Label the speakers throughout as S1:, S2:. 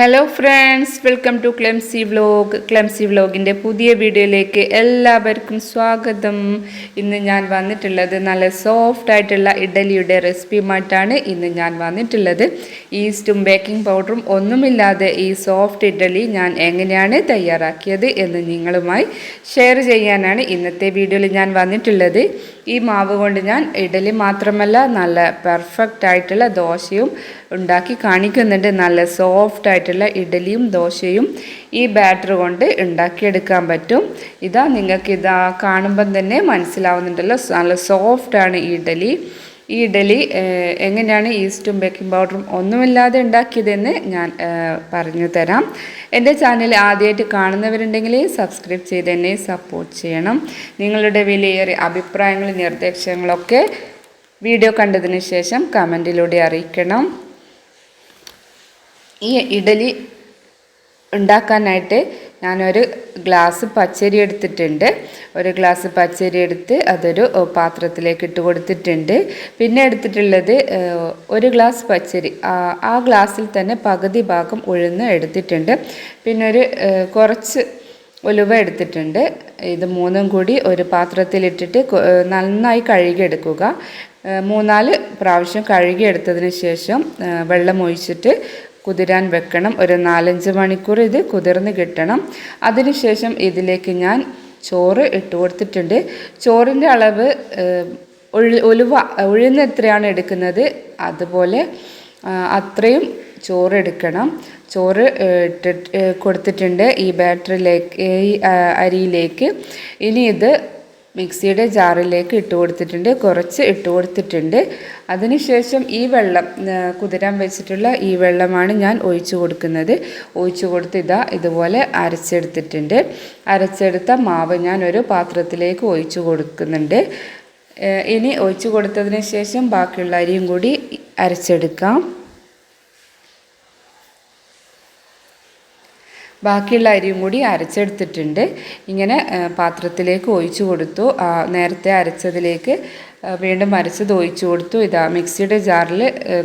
S1: Hello friends welcome to Clemsy vlog Clemsy വ്ലോഗിന്റെ പുതിയ വീഡിയോയിലേക്ക് എല്ലാവർക്കും സ്വാഗതം. ഇന്ന് ഞാൻ വന്നിട്ടുള്ളത് നല്ല സോഫ്റ്റ് ആയിട്ടുള്ള ഇഡലിയുടെ റെസിപ്പിയുമായിട്ടാണ് ഇന്ന് ഞാൻ വന്നിട്ടുള്ളത്. ഈസ്റ്റും ബേക്കിംഗ് പൗഡറും ഒന്നുമില്ലാതെ ഈ സോഫ്റ്റ് ഇഡലി ഞാൻ എങ്ങനെയാണ് തയ്യാറാക്കിയത് എന്ന് നിങ്ങളുമായി ഷെയർ ചെയ്യാനാണ് ഇന്നത്തെ വീഡിയോയിൽ ഞാൻ വന്നിട്ടുള്ളത്. ഈ മാവ് കൊണ്ട് ഞാൻ ഇഡലി മാത്രമല്ല നല്ല പെർഫെക്റ്റ് ആയിട്ടുള്ള ദോശയും ഉണ്ടാക്കി കാണിക്കുന്നുണ്ട്. നല്ല സോഫ്റ്റ് ആയിട്ടുള്ള ഇഡലിയും ദോശയും ഈ ബാറ്റർ കൊണ്ട് ഉണ്ടാക്കിയെടുക്കാൻ പറ്റും. ഇതാ നിങ്ങൾക്ക് ഇതാ കാണുമ്പം തന്നെ മനസ്സിലാവുന്നുണ്ടല്ലോ. നല്ല സോഫ്റ്റാണ് ഇഡലി. ഈ ഇഡലി എങ്ങനെയാണ് ഈസ്റ്റും ബേക്കിംഗ് പൗഡറും ഒന്നുമില്ലാതെ ഉണ്ടാക്കിയതെന്ന് ഞാൻ പറഞ്ഞു തരാം. എന്റെ ചാനൽ ആദ്യമായിട്ട് കാണുന്നവരുണ്ടെങ്കിൽ സബ്സ്ക്രൈബ് ചെയ്ത് എന്നെ സപ്പോർട്ട് ചെയ്യണം. നിങ്ങളുടെ വിലയേറിയ അഭിപ്രായങ്ങളും നിർദ്ദേശങ്ങളൊക്കെ വീഡിയോ കണ്ടതിന് ശേഷം കമന്റിലൂടെ അറിയിക്കണം. ഈ ഇഡലി ഉണ്ടാക്കാനായിട്ട് ഞാനൊരു ഗ്ലാസ് പച്ചരി എടുത്തിട്ടുണ്ട്. ഒരു ഗ്ലാസ് പച്ചരി എടുത്ത് അതൊരു പാത്രത്തിലേക്ക് ഇട്ട് കൊടുത്തിട്ടുണ്ട്. പിന്നെ എടുത്തിട്ടുള്ളത് ഒരു ഗ്ലാസ് പച്ചരി. ആ- ഗ്ലാസ്സിൽ തന്നെ പകുതി ഭാഗം ഉഴുന്ന് എടുത്തിട്ടുണ്ട്. പിന്നെ ഒരു കുറച്ച് ഉലുവ എടുത്തിട്ടുണ്ട്. ഇത് മൂന്നും കൂടി ഒരു പാത്രത്തിലിട്ടിട്ട് നന്നായി കഴുകിയെടുക്കുക. മൂന്നാൽ പ്രാവശ്യം കഴുകിയെടുത്തതിന് ശേഷം വെള്ളം ഒഴിച്ചിട്ട് കുതിരാൻ വെക്കണം. ഒരു നാലഞ്ച് മണിക്കൂർ ഇത് കുതിർന്ന് കിട്ടണം. അതിനുശേഷം ഇതിലേക്ക് ഞാൻ ചോറ് ഇട്ട് കൊടുത്തിട്ടുണ്ട്. ചോറിന്റെ അളവ് ഒലുവ ഉഴുന്ന് എത്രയാണ് എടുക്കുന്നത്? അതുപോലെ അത്രയും ചോറ് എടുക്കണം. ചോറ് ഇട്ടിട്ട് കൊടുത്തിട്ടുണ്ട് ഈ ബാറ്ററിയിലേക്ക് ഈ അരിയിലേക്ക്. ഇനി ഇത് മിക്സിയുടെ ജാറിലേക്ക് ഇട്ട് കൊടുത്തിട്ടുണ്ട്. കുറച്ച് ഇട്ട് കൊടുത്തിട്ടുണ്ട്. അതിനുശേഷം ഈ വെള്ളം കുതിരാൻ വെച്ചിട്ടുള്ള ഈ വെള്ളമാണ് ഞാൻ ഒഴിച്ചു കൊടുക്കുന്നത്. ഒഴിച്ചു കൊടുത്ത് ഇതാ ഇതുപോലെ അരച്ചെടുത്തിട്ടുണ്ട്. അരച്ചെടുത്ത മാവ് ഞാൻ ഒരു പാത്രത്തിലേക്ക് ഒഴിച്ചു കൊടുക്കുന്നുണ്ട്. ഇനി ഒഴിച്ചു കൊടുത്തതിന് ശേഷം ബാക്കിയുള്ള അരിയും കൂടി അരച്ചെടുക്കാം. ബാക്കിയുള്ള അരിയും കൂടി അരച്ചെടുത്തിട്ടുണ്ട്. ഇങ്ങനെ പാത്രത്തിലേക്ക് ഒഴിച്ചു കൊടുത്തു. നേരത്തെ അരച്ചതിലേക്ക് വീണ്ടും അരച്ചത് ഒഴിച്ചു കൊടുത്തു. ഇതാ മിക്സിയുടെ ജാറിൽ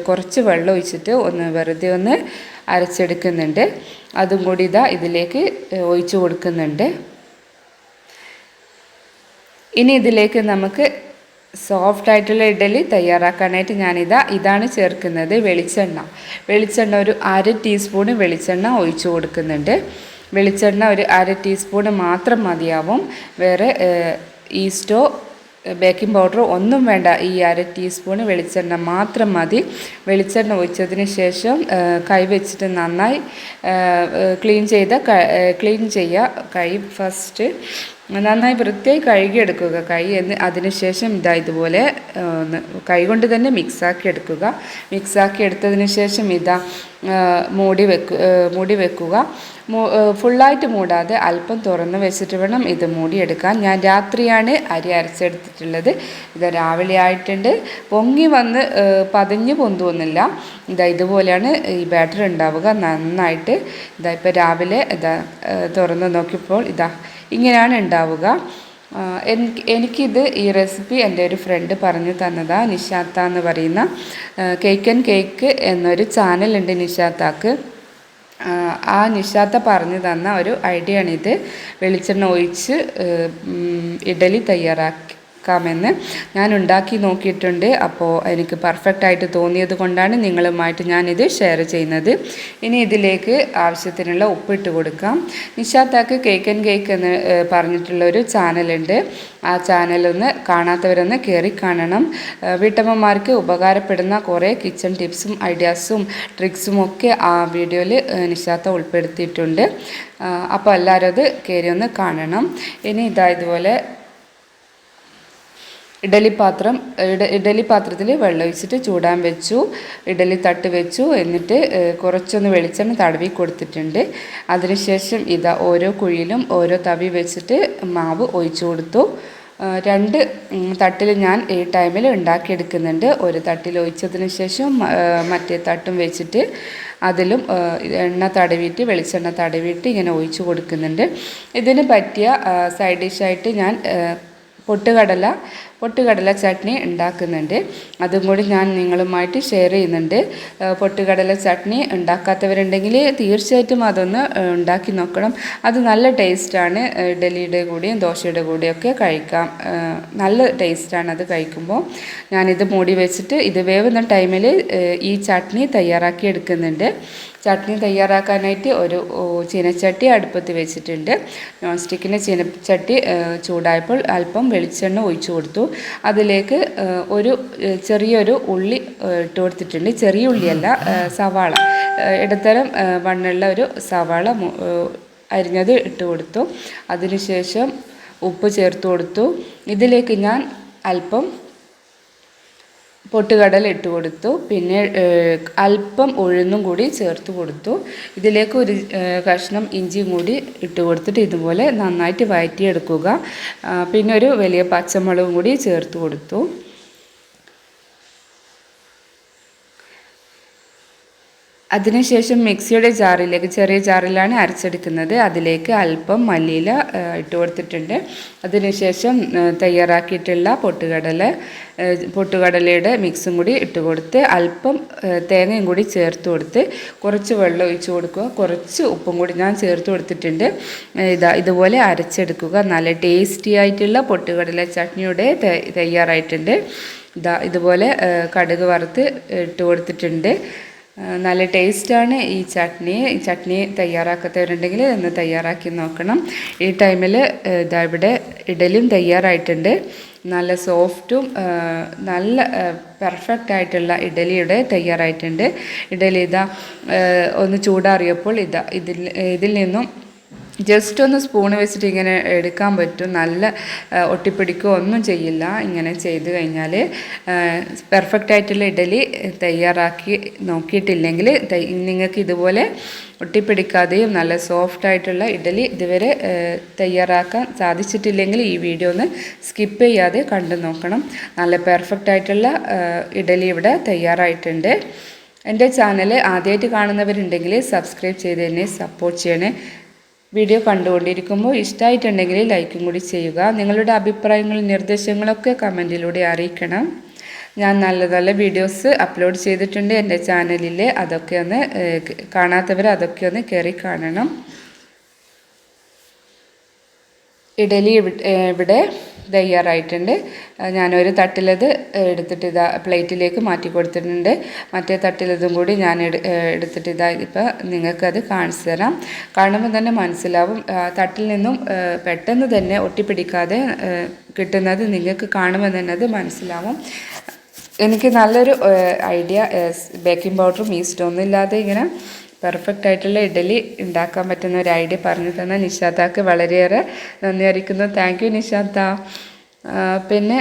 S1: കുറച്ച് വെള്ളം ഒഴിച്ചിട്ട് ഒന്ന് വെറുതെ ഒന്ന് അരച്ചെടുക്കുന്നുണ്ട്. അതും കൂടി ഇതാ ഇതിലേക്ക് ഒഴിച്ചു കൊടുക്കുന്നുണ്ട്. ഇനി ഇതിലേക്ക് നമുക്ക് സോഫ്റ്റ് ആയിട്ടുള്ള ഇഡലി തയ്യാറാക്കാനായിട്ട് ഞാനിതാ ഇതാണ് ചേർക്കുന്നത് വെളിച്ചെണ്ണ. വെളിച്ചെണ്ണ ഒരു അര ടീസ്പൂൺ വെളിച്ചെണ്ണ ഒഴിച്ചു കൊടുക്കുന്നുണ്ട്. വെളിച്ചെണ്ണ ഒരു അര ടീസ്പൂൺ മാത്രം മതിയാവും. വേറെ ഈസ്റ്റോ ബേക്കിംഗ് പൗഡറോ ഒന്നും വേണ്ട. ഈ അര ടീസ്പൂൺ വെളിച്ചെണ്ണ മാത്രം മതി. വെളിച്ചെണ്ണ ഒഴിച്ചതിന് ശേഷം കൈവച്ചിട്ട് നന്നായി ക്ലീൻ ചെയ്ത ക്ലീൻ ചെയ്യുക കൈ ഫസ്റ്റ് നന്നായി വൃത്തിയായി കഴുകിയെടുക്കുക. കൈ എന്ന് അതിനുശേഷം ഇതാ ഇതുപോലെ കൈകൊണ്ട് തന്നെ മിക്സാക്കി എടുക്കുക. മിക്സാക്കി എടുത്തതിന് ശേഷം ഇതാ മൂടി വെക്കു മൂടി വെക്കുക. ഫുള്ളായിട്ട് മൂടാതെ അല്പം തുറന്ന് വെച്ചിട്ട് വേണം ഇത് മൂടിയെടുക്കാൻ. ഞാൻ രാത്രിയാണ് അരി അരച്ചെടുത്തിട്ടുള്ളത്. ഇത് രാവിലെ ആയിട്ടുണ്ട്. പൊങ്ങി വന്ന് പതിഞ്ഞ് പൊന്തുന്നില്ല ഇതാ ഇതുപോലെയാണ് ഈ ബാറ്റർ ഉണ്ടാവുക. നന്നായിട്ട് ഇതാ ഇപ്പോൾ രാവിലെ ഇതാ തുറന്ന് നോക്കിയപ്പോൾ ഇതാ ഇങ്ങനെയാണ് ഉണ്ടാവുക. എനിക്ക് എനിക്കിത് ഈ റെസിപ്പി എന്റെ ഒരു ഫ്രണ്ട് പറഞ്ഞു തന്നതാ നിഷാത്ത എന്ന് പറയുന്ന കേക്ക് ആൻഡ് കേക്ക് എന്നൊരു ചാനലുണ്ട് നിഷാത്താക്ക് ആ, നിഷാത്ത പറഞ്ഞു തന്ന ഒരു ഐഡിയ ആണിത് വെളിച്ചെണ്ണ ഒഴിച്ച് ഇഡലി ഉം, തയ്യാറാക്കാമെന്ന് ഞാൻ ഉണ്ടാക്കി നോക്കിയിട്ടുണ്ട്. അപ്പോൾ എനിക്ക് പെർഫെക്റ്റ് ആയിട്ട് തോന്നിയത് കൊണ്ടാണ് നിങ്ങളുമായിട്ട് ഞാനിത് ഷെയർ ചെയ്യുന്നത്. ഇനി ഇതിലേക്ക് ആവശ്യത്തിനുള്ള ഉപ്പിട്ട് കൊടുക്കാം. നിഷാത്താക്ക് കേക്ക് ആൻഡ് കേക്ക് എന്ന് പറഞ്ഞിട്ടുള്ള ഒരു ചാനലുണ്ട്. ആ ചാനലൊന്ന് കാണാത്തവരൊന്ന് കയറി കാണണം. വീട്ടമ്മമാർക്ക് ഉപകാരപ്പെടുന്ന കുറേ കിച്ചൺ ടിപ്സും ഐഡിയാസും ട്രിക്സും ഒക്കെ ആ വീഡിയോയിൽ നിഷാത്ത ഉൾപ്പെടുത്തിയിട്ടുണ്ട്. അപ്പോൾ എല്ലാവരും അത് കയറി ഒന്ന് കാണണം. ഇനി ഇതാ ഇതുപോലെ ഇഡലി പാത്രം ഇഡ ഇഡലി പാത്രത്തിൽ വെള്ളം ഒഴിച്ചിട്ട് ചൂടാൻ വെച്ചു. ഇഡലി തട്ട് വെച്ചു. എന്നിട്ട് കുറച്ചൊന്ന് വെളിച്ചെണ്ണ തടവി കൊടുത്തിട്ടുണ്ട്. അതിനുശേഷം ഇതാ ഓരോ കുഴിയിലും ഓരോ തവി വെച്ചിട്ട് മാവ് ഒഴിച്ചു കൊടുത്തു. രണ്ട് തട്ടിൽ ഞാൻ ഈ ടൈമിൽ ഉണ്ടാക്കിയെടുക്കുന്നുണ്ട്. ഒരു തട്ടിൽ ഒഴിച്ചതിന് ശേഷം മറ്റേ തട്ടും വെച്ചിട്ട് അതിലും എണ്ണ തടവിയിട്ട് വെളിച്ചെണ്ണ തടവിയിട്ട് ഇങ്ങനെ ഒഴിച്ചു കൊടുക്കുന്നുണ്ട്. ഇതിന് പറ്റിയ സൈഡ് ഡിഷായിട്ട് ഞാൻ പൊട്ടുകടല പൊട്ടുകടല ചട്നി ഉണ്ടാക്കുന്നുണ്ട്. അതും കൂടി ഞാൻ നിങ്ങളുമായിട്ട് ഷെയർ ചെയ്യുന്നുണ്ട്. പൊട്ടുകടല ചട്നി ഉണ്ടാക്കാത്തവരുണ്ടെങ്കിൽ തീർച്ചയായിട്ടും അതൊന്ന് ഉണ്ടാക്കി നോക്കണം. അത് നല്ല ടേസ്റ്റാണ് ഇഡലിയുടെ കൂടിയും ദോശയുടെ കൂടിയൊക്കെ കഴിക്കാം. നല്ല ടേസ്റ്റാണ് അത് കഴിക്കുമ്പോൾ. ഞാനിത് മൂടി വെച്ചിട്ട് ഇത് വേവുന്ന ടൈമിൽ ഈ ചട്നി തയ്യാറാക്കി എടുക്കുന്നുണ്ട്. ചട്നി തയ്യാറാക്കാനായിട്ട് ഒരു ചീനച്ചട്ടി അടുപ്പത്ത് വെച്ചിട്ടുണ്ട്. നോൺ സ്റ്റിക്കിന്റെ ചീനച്ചട്ടി ചൂടായപ്പോൾ അല്പം വെളിച്ചെണ്ണ ഒഴിച്ചു കൊടുത്തു. അതിലേക്ക് ഒരു ചെറിയൊരു ഉള്ളി ഇട്ട് കൊടുത്തിട്ടുണ്ട്. ചെറിയ ഉള്ളിയല്ല സവാള. ഇടത്തരം വണ്ണുള്ള ഒരു സവാള അരിഞ്ഞത് ഇട്ട് കൊടുത്തു. അതിനുശേഷം ഉപ്പ് ചേർത്ത് കൊടുത്തു. ഇതിലേക്ക് ഞാൻ അല്പം പൊട്ടുകടല ഇട്ട് കൊടുത്തു. പിന്നെ അല്പം ഉഴുന്നും കൂടി ചേർത്ത് കൊടുത്തു. ഇതിലേക്ക് ഒരു കഷ്ണം ഇഞ്ചിയും കൂടി ഇട്ട് കൊടുത്തിട്ട് ഇതുപോലെ നന്നായിട്ട് വഴറ്റിയെടുക്കുക പിന്നെ ഒരു വലിയ പച്ചമുളകും കൂടി ചേർത്ത് കൊടുത്തു. അതിനുശേഷം മിക്സിയുടെ ജാറിലേക്ക് ചെറിയ ജാറിലാണ് അരച്ചെടുക്കുന്നത്. അതിലേക്ക് അല്പം മല്ലിയില ഇട്ട് കൊടുത്തിട്ടുണ്ട്. അതിനുശേഷം തയ്യാറാക്കിയിട്ടുള്ള പൊട്ടുകടല പൊട്ടുകടലയുടെ മിക്സും കൂടി ഇട്ട് കൊടുത്ത് അല്പം തേങ്ങയും കൂടി ചേർത്ത് കൊടുത്ത് കുറച്ച് വെള്ളം ഒഴിച്ച് കൊടുക്കുക. കുറച്ച് ഉപ്പും കൂടി ഞാൻ ചേർത്ത് കൊടുത്തിട്ടുണ്ട്. ഇതാ ഇതുപോലെ അരച്ചെടുക്കുക. നല്ല ടേസ്റ്റി ആയിട്ടുള്ള പൊട്ടുകടല ചട്നിയുടെ തയ്യാറായിട്ടുണ്ട്. ഇതാ ഇതുപോലെ കടുക് വറുത്ത് ഇട്ട് കൊടുത്തിട്ടുണ്ട്. നല്ല ടേസ്റ്റാണ് ഈ ചട്നി. ചട്നി തയ്യാറാക്കാത്തവരുണ്ടെങ്കിൽ ഒന്ന് തയ്യാറാക്കി നോക്കണം. ഈ ടൈമിൽ ഇതാ ഇവിടെ ഇഡലിയും തയ്യാറായിട്ടുണ്ട്. നല്ല സോഫ്റ്റും നല്ല പെർഫെക്റ്റ് ആയിട്ടുള്ള ഇഡലിയുടെ തയ്യാറായിട്ടുണ്ട്. ഇഡലി ഇതാ ഒന്ന് ചൂടാറിയപ്പോൾ ഇതാ ഇതിൽ ഇതിൽ നിന്നും ജസ്റ്റ് ഒന്ന് സ്പൂൺ വെച്ചിട്ട് ഇങ്ങനെ എടുക്കാൻ പറ്റും. നല്ല ഒട്ടിപ്പിടിക്കുക ഒന്നും ചെയ്യില്ല. ഇങ്ങനെ ചെയ്ത് കഴിഞ്ഞാൽ പെർഫെക്റ്റ് ആയിട്ടുള്ള ഇഡലി തയ്യാറാക്കി നോക്കിയിട്ടില്ലെങ്കിൽ നിങ്ങൾക്ക് ഇതുപോലെ ഒട്ടിപ്പിടിക്കാതെയും നല്ല സോഫ്റ്റ് ആയിട്ടുള്ള ഇഡലി ഇതുവരെ തയ്യാറാക്കാൻ സാധിച്ചിട്ടില്ലെങ്കിൽ ഈ വീഡിയോ ഒന്ന് സ്കിപ്പ് ചെയ്യാതെ കണ്ടു നോക്കണം. നല്ല പെർഫെക്റ്റ് ആയിട്ടുള്ള ഇഡലി ഇവിടെ തയ്യാറായിട്ടുണ്ട്. എന്റെ ചാനൽ ആദ്യമായിട്ട് കാണുന്നവരുണ്ടെങ്കിൽ സബ്സ്ക്രൈബ് ചെയ്ത് തന്നെ സപ്പോർട്ട് ചെയ്യണേ. വീഡിയോ കണ്ടുകൊണ്ടിരിക്കുമ്പോൾ ഇഷ്ടമായിട്ടുണ്ടെങ്കിൽ ലൈക്കും കൂടി ചെയ്യുക. നിങ്ങളുടെ അഭിപ്രായങ്ങളും നിർദ്ദേശങ്ങളൊക്കെ കമന്റിലൂടെ അറിയിക്കണം. ഞാൻ നല്ല നല്ല വീഡിയോസ് അപ്ലോഡ് ചെയ്തിട്ടുണ്ട് എന്റെ ചാനലിൽ. അതൊക്കെ ഒന്ന് കാണാത്തവർ അതൊക്കെ ഒന്ന് കയറി കാണണം. ഇഡലി ഇവിടെ തയ്യാറായിട്ടുണ്ട്. ഞാനൊരു തട്ടിലത് എടുത്തിട്ട് ഇതാ പ്ലേറ്റിലേക്ക് മാറ്റി കൊടുത്തിട്ടുണ്ട്. മറ്റേ തട്ടിലതും കൂടി ഞാൻ എടുത്തിട്ട് ഇതാ ഇപ്പോൾ നിങ്ങൾക്കത് കാണിച്ചു തരാം. കാണുമ്പോൾ തന്നെ മനസ്സിലാവും തട്ടിൽ നിന്നും പെട്ടെന്ന് തന്നെ ഒട്ടിപ്പിടിക്കാതെ കിട്ടുന്നത് നിങ്ങൾക്ക് കാണുമ്പോൾ തന്നെ അത് മനസ്സിലാവും. എനിക്ക് നല്ലൊരു ഐഡിയ ബേക്കിംഗ് പൗഡറും ഈസ്റ്റും ഒന്നും ഇല്ലാതെ ഇങ്ങനെ പെർഫെക്റ്റ് ആയിട്ടുള്ള ഇഡലി ഉണ്ടാക്കാൻ പറ്റുന്ന ഒരു ഐഡിയ പറഞ്ഞു തന്ന നിഷാദാക്ക് വളരെയേറെ നന്ദി അറിയിക്കുന്നു. Thank you Nishad. പിന്നെ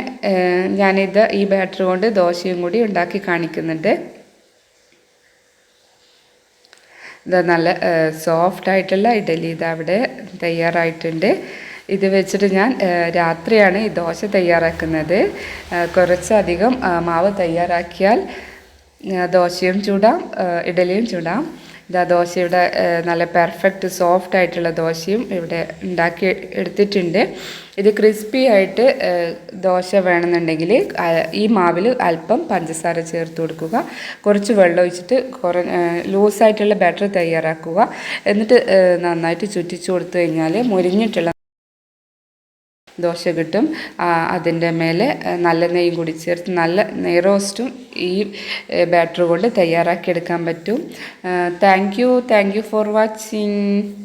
S1: ഞാനിത് ഈ ബാറ്റർ കൊണ്ട് ദോശയും കൂടി ഉണ്ടാക്കി കാണിക്കുന്നുണ്ട്. ഇത് നല്ല സോഫ്റ്റ് ആയിട്ടുള്ള ഇഡലി ഇത് അവിടെ തയ്യാറായിട്ടുണ്ട്. ഇത് വെച്ചിട്ട് ഞാൻ രാത്രിയാണ് ഈ ദോശ തയ്യാറാക്കുന്നത്. കുറച്ചധികം മാവ് തയ്യാറാക്കിയാൽ ദോശയും ചൂടാം ഇഡലിയും ചൂടാം. ഇതാ ദോശ ഇവിടെ നല്ല പെർഫെക്റ്റ് സോഫ്റ്റ് ആയിട്ടുള്ള ദോശയും ഇവിടെ ഉണ്ടാക്കി എടുത്തിട്ടുണ്ട്. ഇത് ക്രിസ്പി ആയിട്ട് ദോശ വേണമെന്നുണ്ടെങ്കിൽ ഈ മാവിൽ അല്പം പഞ്ചസാര ചേർത്ത് കൊടുക്കുക. കുറച്ച് വെള്ളം ഒഴിച്ചിട്ട് കുറ ലൂസായിട്ടുള്ള ബാറ്റർ തയ്യാറാക്കുക. എന്നിട്ട് നന്നായിട്ട് ചുറ്റിച്ചു കൊടുത്തു കഴിഞ്ഞാൽ മുരിഞ്ഞിട്ടുള്ള ദോശ കിട്ടും. അതിന്റെ മേലെ നല്ല നെയ്യും കൂടി ചേർത്ത് നല്ല നെയ് റോസ്റ്റും ഈ ബാറ്റർ കൊണ്ട് തയ്യാറാക്കിയെടുക്കാൻ പറ്റും. Thank you thank you for watching.